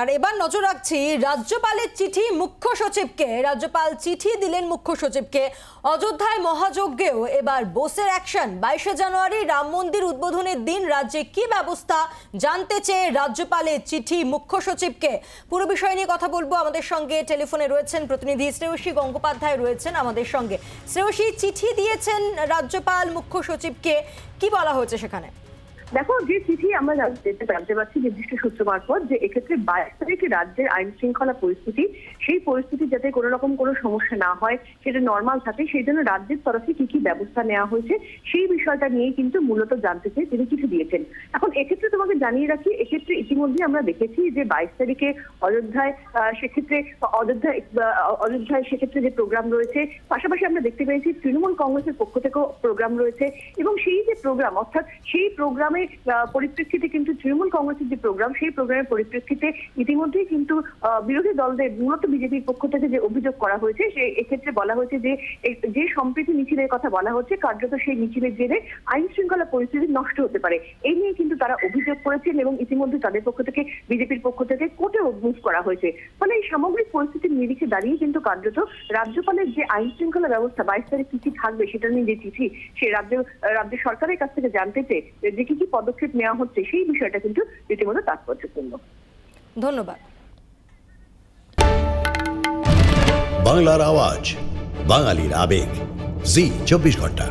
আর এবার নজর রাখছি রাজ্যপালের চিঠি মুখ্য সচিবকে। রাজ্যপাল চিঠি দিলেন মুখ্য সচিবকে। অযোধ্যায় মহাযজ্ঞেও এবার বোসের অ্যাকশন বাইশে জানুয়ারি রাম মন্দির উদ্বোধনের দিন রাজ্যে কি ব্যবস্থা জানতে চেয়ে রাজ্যপালের চিঠি মুখ্য সচিবকে। পুরো বিষয় নিয়ে কথা বলব আমাদের সঙ্গে। টেলিফোনে রয়েছেন প্রতিনিধি শ্রেয়সী গঙ্গোপাধ্যায় রয়েছেন আমাদের সঙ্গে। শ্রেয়সী, চিঠি দিয়েছেন রাজ্যপাল মুখ্য সচিবকে। কি বলা হয়েছে সেখানে? দেখো যে চিঠি আমরা জানতে পারছি নির্দিষ্ট সূত্র মারফত যে এক্ষেত্রে বাইশ তারিখে রাজ্যের আইন শৃঙ্খলা পরিস্থিতি সেই পরিস্থিতি যাতে কোনো রকম কোনো সমস্যা না হয় সেটা নর্মাল থাকে সেই জন্য রাজ্যের তরফে কি কি ব্যবস্থা নেওয়া হয়েছে সেই বিষয়টা নিয়ে কিন্তু মূলত জানতে চেয়ে তিনি চিঠি দিয়েছেন। এখন এক্ষেত্রে তোমাকে জানিয়ে রাখি এক্ষেত্রে ইতিমধ্যে আমরা দেখেছি যে বাইশ তারিখে অযোধ্যায় সেক্ষেত্রে অযোধ্যায় অযোধ্যায় সেক্ষেত্রে যে প্রোগ্রাম রয়েছে পাশাপাশি আমরা দেখতে পেয়েছি তৃণমূল কংগ্রেসের পক্ষ থেকেও প্রোগ্রাম রয়েছে এবং সেই যে প্রোগ্রাম অর্থাৎ সেই প্রোগ্রামের আহ, পরিপ্রেক্ষিতে কিন্তু তৃণমূল কংগ্রেসের যে প্রোগ্রাম, সেই প্রোগ্রামের পরিপ্রেক্ষিতে ইতিমধ্যেই কিন্তু বিরোধী দলদের, মূলত বিজেপির পক্ষ থেকে যে অভিযোগ করা হয়েছে, সে এক্ষেত্রে বলা হয়েছে যে যে সম্প্রীতি মিছিলের কথা বলা হচ্ছে, কার্যত সেই মিছিলের জেরে আইন শৃঙ্খলা পরিস্থিতি নষ্ট হতে পারে। এই নিয়ে কিন্তু তারা অভিযোগ করেছেন এবং ইতিমধ্যে তাদের পক্ষ থেকে, বিজেপির পক্ষ থেকে কোর্টে মুভ করা হয়েছে। ফলে এই সামগ্রিক পরিস্থিতির নিরিখে দাঁড়িয়ে কিন্তু কার্যত রাজ্যপালের যে আইন শৃঙ্খলা ব্যবস্থা, বাইশ তারিখ কি কি থাকবে সেটা নিয়ে যে চিঠি, সে রাজ্য রাজ্য সরকারের কাছ থেকে জানতে চেয়ে যে কি কি পদক্ষেপ নেওয়া হচ্ছে সেই বিষয়টা কিন্তু রীতিমতো তাৎপর্যপূর্ণ। ধন্যবাদ। বাংলার আওয়াজ বাঙালির আবেগ জি চব্বিশ ঘণ্টা।